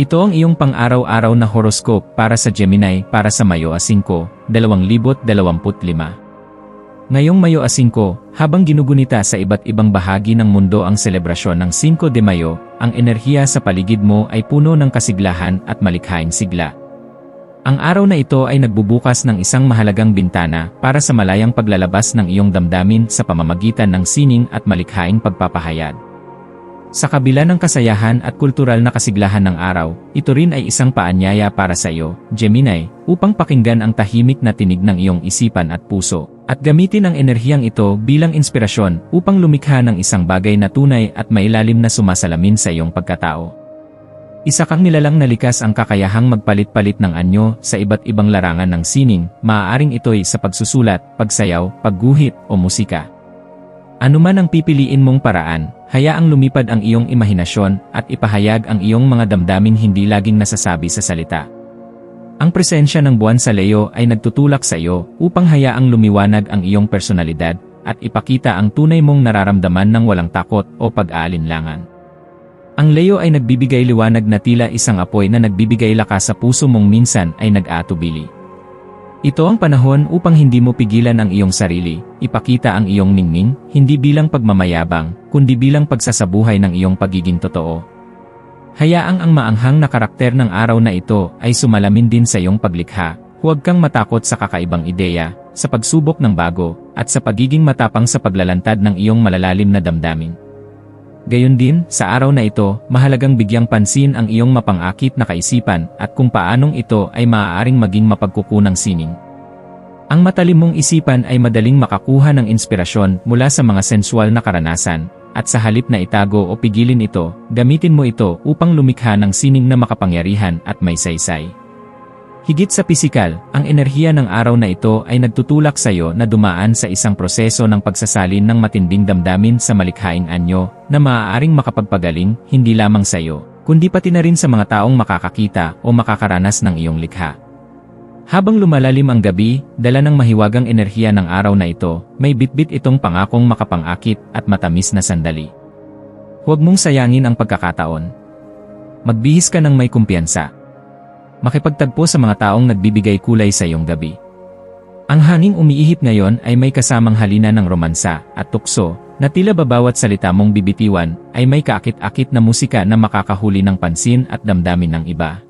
Ito ang iyong pang-araw-araw na horoscope para sa Gemini para sa Mayo a 5, 2025. Ngayong Mayo a 5, habang ginugunita sa iba't ibang bahagi ng mundo ang selebrasyon ng 5 de Mayo, ang enerhiya sa paligid mo ay puno ng kasiglahan at malikhaing sigla. Ang araw na ito ay nagbubukas ng isang mahalagang bintana para sa malayang paglalabas ng iyong damdamin sa pamamagitan ng sining at malikhaing pagpapahayag. Sa kabila ng kasayahan at kultural na kasiglahan ng araw, ito rin ay isang paanyaya para sa iyo, Gemini, upang pakinggan ang tahimik na tinig ng iyong isipan at puso, at gamitin ang enerhiyang ito bilang inspirasyon upang lumikha ng isang bagay na tunay at mailalim na sumasalamin sa iyong pagkatao. Isa kang nilalang na likas ang kakayahang magpalit-palit ng anyo sa iba't ibang larangan ng sining, maaaring ito'y sa pagsusulat, pagsayaw, pagguhit, o musika. Anuman ang pipiliin mong paraan, hayaang lumipad ang iyong imahinasyon at ipahayag ang iyong mga damdamin hindi laging nasasabi sa salita. Ang presensya ng buwan sa Leo ay nagtutulak sa iyo upang hayaang lumiwanag ang iyong personalidad at ipakita ang tunay mong nararamdaman ng walang takot o pag-aalinlangan. Ang Leo ay nagbibigay liwanag na tila isang apoy na nagbibigay lakas sa puso mong minsan ay nag-aatubili. Ito ang panahon upang hindi mo pigilan ang iyong sarili, ipakita ang iyong ningning, hindi bilang pagmamayabang, kundi bilang pagsasabuhay ng iyong pagiging totoo. Hayaang ang maanghang na karakter ng araw na ito ay sumalamin din sa iyong paglikha, huwag kang matakot sa kakaibang ideya, sa pagsubok ng bago, at sa pagiging matapang sa paglalantad ng iyong malalalim na damdamin. Gayon din, sa araw na ito, mahalagang bigyang pansin ang iyong mapangakit na kaisipan at kung paanong ito ay maaaring maging mapagkukunang sining. Ang matalim mong isipan ay madaling makakuha ng inspirasyon mula sa mga sensual na karanasan, at sa halip na itago o pigilin ito, gamitin mo ito upang lumikha ng sining na makapangyarihan at may saysay. Higit sa pisikal, ang enerhiya ng araw na ito ay nagtutulak sa iyo na dumaan sa isang proseso ng pagsasalin ng matinding damdamin sa malikhaing anyo na maaaring makapagpagaling hindi lamang sa iyo, kundi pati na rin sa mga taong makakakita o makakaranas ng iyong likha. Habang lumalalim ang gabi, dala ng mahiwagang enerhiya ng araw na ito, may bitbit itong pangakong makapangakit at matamis na sandali. Huwag mong sayangin ang pagkakataon. Magbihis ka ng may kumpiyansa makipagtagpo sa mga taong nagbibigay kulay sa iyong gabi. Ang hanging umiihip ngayon ay may kasamang halina ng romansa at tukso na tila babawat salita mong bibitiwan ay may kaakit-akit na musika na makakahuli ng pansin at damdamin ng iba.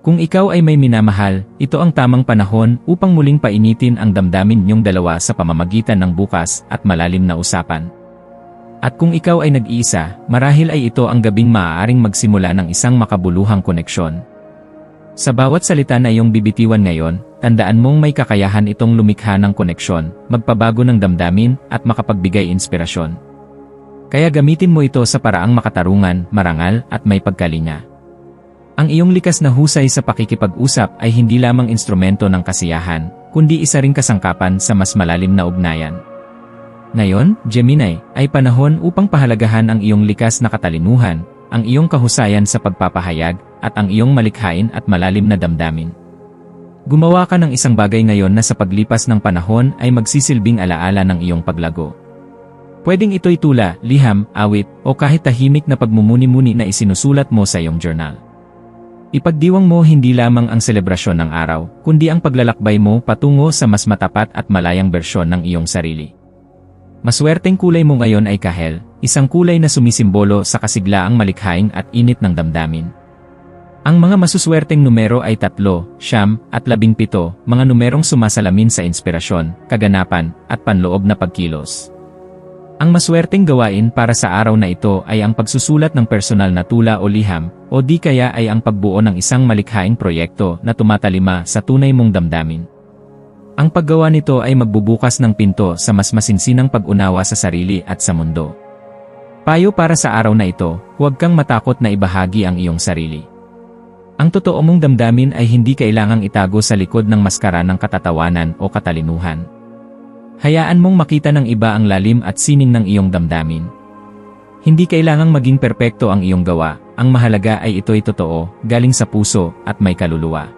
Kung ikaw ay may minamahal, ito ang tamang panahon upang muling painitin ang damdamin niyong dalawa sa pamamagitan ng bukas at malalim na usapan. At kung ikaw ay nag-iisa, marahil ay ito ang gabing maaaring magsimula ng isang makabuluhang koneksyon. Sa bawat salita na iyong bibitiwan ngayon, tandaan mong may kakayahan itong lumikha ng koneksyon, magpabago ng damdamin, at makapagbigay inspirasyon. Kaya gamitin mo ito sa paraang makatarungan, marangal, at may pagkalinga. Ang iyong likas na husay sa pakikipag-usap ay hindi lamang instrumento ng kasiyahan, kundi isa ring kasangkapan sa mas malalim na ugnayan. Ngayon, Gemini, ay panahon upang pahalagahan ang iyong likas na katalinuhan, ang iyong kahusayan sa pagpapahayag, at ang iyong malikhain at malalim na damdamin. Gumawa ka ng isang bagay ngayon na sa paglipas ng panahon ay magsisilbing alaala ng iyong paglago. Pwedeng ito'y tula, liham, awit, o kahit tahimik na pagmumuni-muni na isinusulat mo sa iyong journal. Ipagdiwang mo hindi lamang ang selebrasyon ng araw, kundi ang paglalakbay mo patungo sa mas matapat at malayang bersyon ng iyong sarili. Maswerteng kulay mo ngayon ay kahel, isang kulay na sumisimbolo sa kasiglaang malikhaing at init ng damdamin. Ang mga masuswerteng numero ay tatlo, siyam, at labing pito, mga numerong sumasalamin sa inspirasyon, kaganapan, at panloob na pagkilos. Ang maswerteng gawain para sa araw na ito ay ang pagsusulat ng personal na tula o liham, o di kaya ay ang pagbuo ng isang malikhaing proyekto na tumatalima sa tunay mong damdamin. Ang paggawa nito ay magbubukas ng pinto sa mas masinsinang pag-unawa sa sarili at sa mundo. Payo para sa araw na ito, huwag kang matakot na ibahagi ang iyong sarili. Ang totoo mong damdamin ay hindi kailangang itago sa likod ng maskara ng katatawanan o katalinuhan. Hayaan mong makita ng iba ang lalim at sining ng iyong damdamin. Hindi kailangang maging perpekto ang iyong gawa, ang mahalaga ay ito'y totoo, galing sa puso, at may kaluluwa.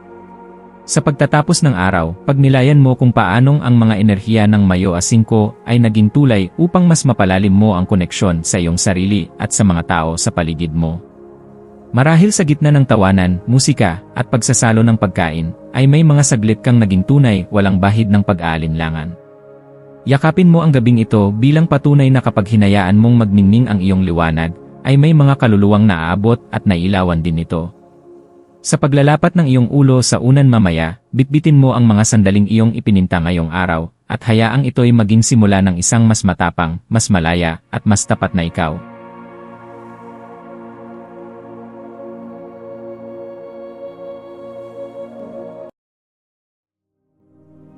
Sa pagtatapos ng araw, pagnilayan mo kung paanong ang mga enerhiya ng Mayo a 5 ay naging tulay upang mas mapalalim mo ang koneksyon sa iyong sarili at sa mga tao sa paligid mo. Marahil sa gitna ng tawanan, musika, at pagsasalo ng pagkain, ay may mga saglit kang naging tunay, walang bahid ng pag-aalinlangan. Yakapin mo ang gabing ito bilang patunay na kapag hinayaan mong magmingming ang iyong liwanag, ay may mga kaluluwang naaabot at nailawan din ito. Sa paglalapat ng iyong ulo sa unan mamaya, bitbitin mo ang mga sandaling iyong ipininta ngayong araw, at hayaang ito'y maging simula ng isang mas matapang, mas malaya, at mas tapat na ikaw.